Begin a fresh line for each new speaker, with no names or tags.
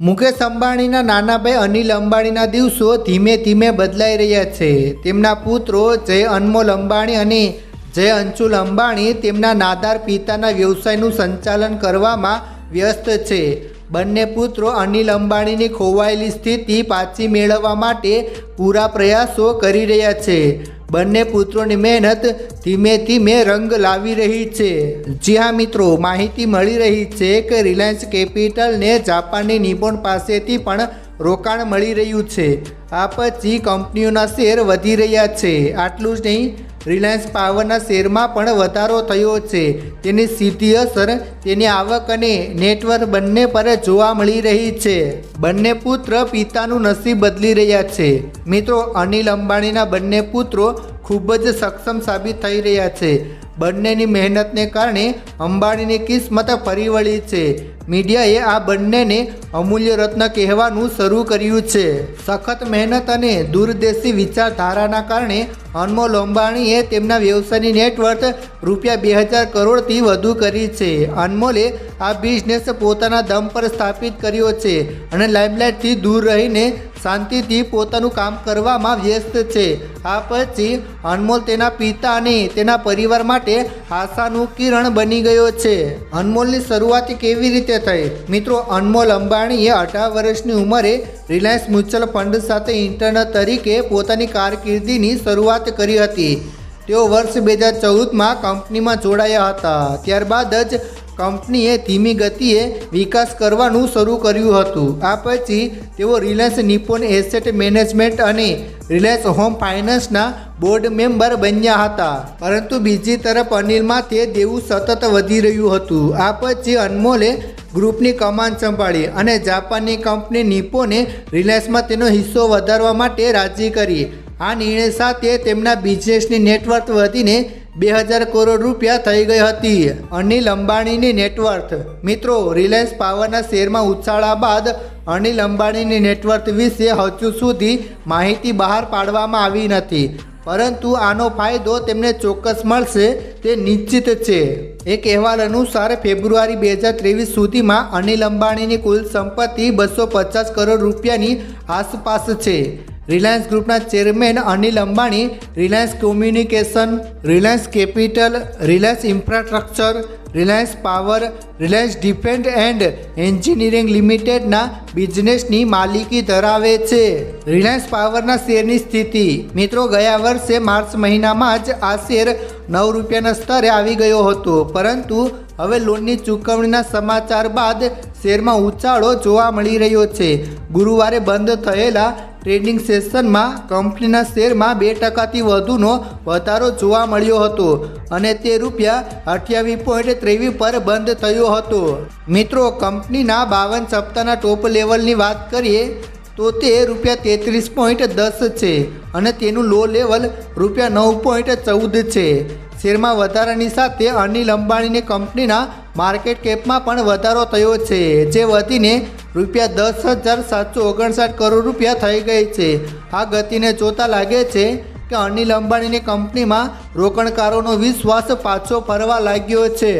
મુકેશ અંબાણીના નાના ભાઈ અનિલ અંબાણીના દિવસો ધીમે ધીમે બદલાઈ રહ્યા છે. તેમના પુત્રો જય અનમોલ અંબાણી અને જય અંશુલ અંબાણી તેમના નાદાર પિતાના વ્યવસાયનું સંચાલન કરવામાં વ્યસ્ત છે. બંને પુત્રો અનિલ અંબાણીની ખોવાયેલી સ્થિતિ પાછી મેળવવા માટે પૂરા પ્રયાસો કરી રહ્યા છે. બંને પુત્રોની મહેનત ધીમે ધીમે રંગ લાવી રહી છે. જી હા મિત્રો, માહિતી મળી રહી છે કે રિલાયન્સ કેપિટલને જાપાનની નિપુણ પાસેથી પણ રોકાણ મળી રહ્યું છે. આ પછી કંપનીઓના શેર વધી રહ્યા છે. આટલું જ નહીં રિલાયન્સ પાવરના શેરમાં પણ વધારો થયો છે. તેની સીધી અસર, તેની આવક અને નેટવર્ક બંને પર જોવા મળી રહી છે. બંને પુત્ર પિતાનું નસીબ બદલી રહ્યા છે. મિત્રો, અનિલ અંબાણીના બંને પુત્રો ખૂબ જ સક્ષમ સાબિત થઈ રહ્યા છે. બંનેની મહેનતને કારણે અંબાણીની કિસ્મત ફરી વળી છે. મીડિયાએ આ બંનેને અમૂલ્ય રત્ન કહેવાનું શરૂ કર્યું છે. સખત મહેનત અને દૂરદેશી વિચારધારાના કારણે અનમોલ અંબાણીએ તેમના વ્યવસાયની નેટવર્થ રૂપિયા બે હજાર કરોડથી વધુ કરી છે. અનમોલે આ બિઝનેસ પોતાના દમ પર સ્થાપિત કર્યો છે અને લાઇમલાઇટથી દૂર રહીને શાંતિથી પોતાનું કામ કરવામાં વ્યસ્ત છે. આ પછી અનમોલ તેના પિતા અને તેના પરિવાર માટે આશાનું કિરણ બની ગયો છે. અનમોલની શરૂઆત કેવી રીતે થઈ? મિત્રો અનમોલ અંબાણીએ અઢાર વર્ષની ઉંમરે રિલાયન્સ મ્યુચ્યુઅલ ફંડ સાથે ઇન્ટર્ન તરીકે પોતાની કારકિર્દીની શરૂઆત કરી હતી. તેઓ વર્ષ બે હજાર ચૌદમાં કંપનીમાં જોડાયા હતા. ત્યારબાદ જ કંપનીએ ધીમી ગતિએ વિકાસ કરવાનું શરૂ કર્યું હતું. આ પછી તેઓ રિલાયન્સ નિપોન એસેટ મેનેજમેન્ટ અને રિલાયન્સ હોમ ફાઇનાન્સના બોર્ડ મેમ્બર બન્યા હતા. પરંતુ બીજી તરફ અનિલમાં તે દેવું સતત વધી રહ્યું હતું. આ પછી અનમોલે ગ્રુપની કમાન સંભાળી અને જાપાનની કંપની નિપોને રિલાયન્સમાં તેનો હિસ્સો વધારવા માટે રાજી કરી. આ નિર્ણય સાથે તેમના બિઝનેસની નેટવર્ક વધીને બે હજાર કરોડ રૂપિયા થઈ ગઈ હતી. અનિલ અંબાણીની નેટવર્થ મિત્રો રિલાયન્સ પાવરના શેરમાં ઉછાળા બાદ અનિલ અંબાણીની નેટવર્થ વિશે હજુ સુધી માહિતી બહાર પાડવામાં આવી નથી. પરંતુ આનો ફાયદો તેમને ચોક્કસ મળશે તે નિશ્ચિત છે. એક અહેવાલ અનુસાર ફેબ્રુઆરી બે હજાર ત્રેવીસ સુધીમાં અનિલ અંબાણીની કુલ સંપત્તિ બસો પચાસ કરોડ રૂપિયાની આસપાસ છે. રિલાયન્સ ગ્રુપના chairman Anil Ambani Reliance communication Reliance capital Reliance infrastructure Reliance power Reliance defence and engineering લિમિટેડના બિઝનેસની માલિકી ધરાવે છે. રિલાયન્સ પાવરના શેરની સ્થિતિ? મિત્રો, ગયા વર્ષે માર્ચ મહિનામાં જ આ શેર નવ રૂપિયાના સ્તરે આવી ગયો હતો. પરંતુ હવે લોનની ચૂકવણીના સમાચાર બાદ શેરમાં ઉછાળો જોવા મળી રહ્યો છે. ગુરુવારે બંધ થયેલા ટ્રેડિંગ સેશનમાં કંપનીના શેરમાં બે ટકાથી વધુનો વધારો જોવા મળ્યો હતો અને તે રૂપિયા અઠ્યાવીસ પોઈન્ટ ત્રેવીસ પર બંધ થયો હતો. મિત્રો, કંપનીના બાવન સપ્તાહના ટોપ લેવલની વાત કરીએ તો તે રૂપિયા તેત્રીસ પોઈન્ટ દસ છે અને તેનું લો લેવલ રૂપિયા નવ પોઈન્ટ ચૌદ છે. શેરમાં વધારાની સાથે અનિલ અંબાણીની કંપનીના માર્કેટ કેપમાં પણ વધારો થયો છે, જે વધીને રૂપિયા દસ હજાર સાતસો ઓગણસાઠ કરોડ રૂપિયા થઈ ગઈ છે. આ ગતિને જોતા લાગે છે કે અનિલ અંબાણીની કંપનીમાં રોકાણકારોનો વિશ્વાસ પાછો ફરવા લાગ્યો છે.